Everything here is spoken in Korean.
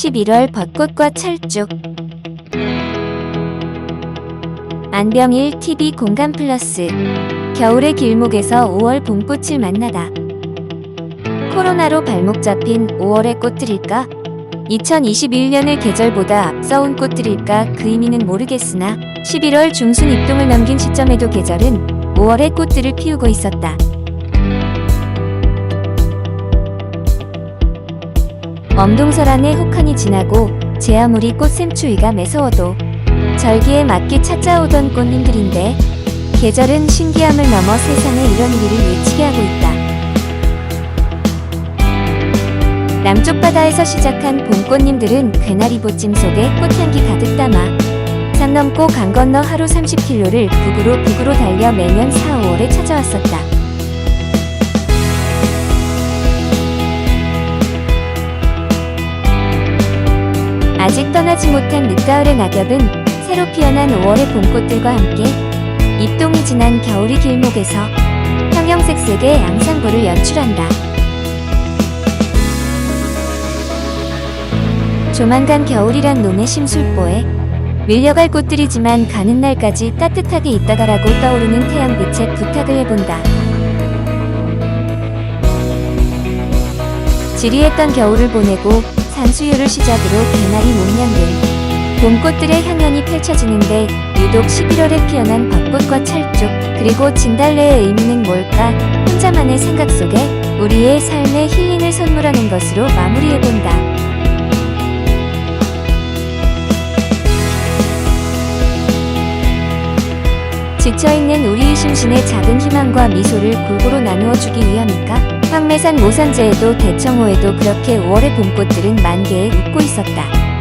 11월 벚꽃과 철쭉 안병일 TV 공감 플러스 겨울의 길목에서 5월 봄꽃을 만나다 코로나로 발목 잡힌 5월의 꽃들일까? 2021년의 계절보다 앞서온 꽃들일까 그 의미는 모르겠으나 11월 중순 입동을 넘긴 시점에도 계절은 5월의 꽃들을 피우고 있었다. 엄동설안의 혹한이 지나고 제 아무리 꽃샘추위가 매서워도 절기에 맞게 찾아오던 꽃님들인데 계절은 신기함을 넘어 세상에 이런 일을 외치게 하고 있다. 남쪽 바다에서 시작한 봄꽃님들은 괴나리 보찜 속에 꽃향기 가득 담아 산 넘고 강 건너 하루 30km를 북으로 북으로 달려 매년 4, 5월에 찾아왔었다. 아직 떠나지 못한 늦가을의 낙엽은 새로 피어난 5월의 봄꽃들과 함께 입동이 지난 겨울이 길목에서 형형색색의 양상구를 연출한다. 조만간 겨울이란 놈의 심술보에 밀려갈 꽃들이지만 가는 날까지 따뜻하게 있다가라고 떠오르는 태양빛에 부탁을 해본다. 지리했던 겨울을 보내고 산수유를 시작으로 개나리 목련들 봄꽃들의 향연이 펼쳐지는데 유독 11월에 피어난 벚꽃과 찰쭉 그리고 진달래의 의미는 뭘까 혼자만의 생각 속에 우리의 삶에 힐링을 선물하는 것으로 마무리해본다. 지쳐있는 우리의 심신에 작은 희망과 미소를 골고루 나누어 주기 위함일까? 황매산 모산제에도 대청호에도 그렇게 5월의 봄꽃들은 만개에 웃고 있었다.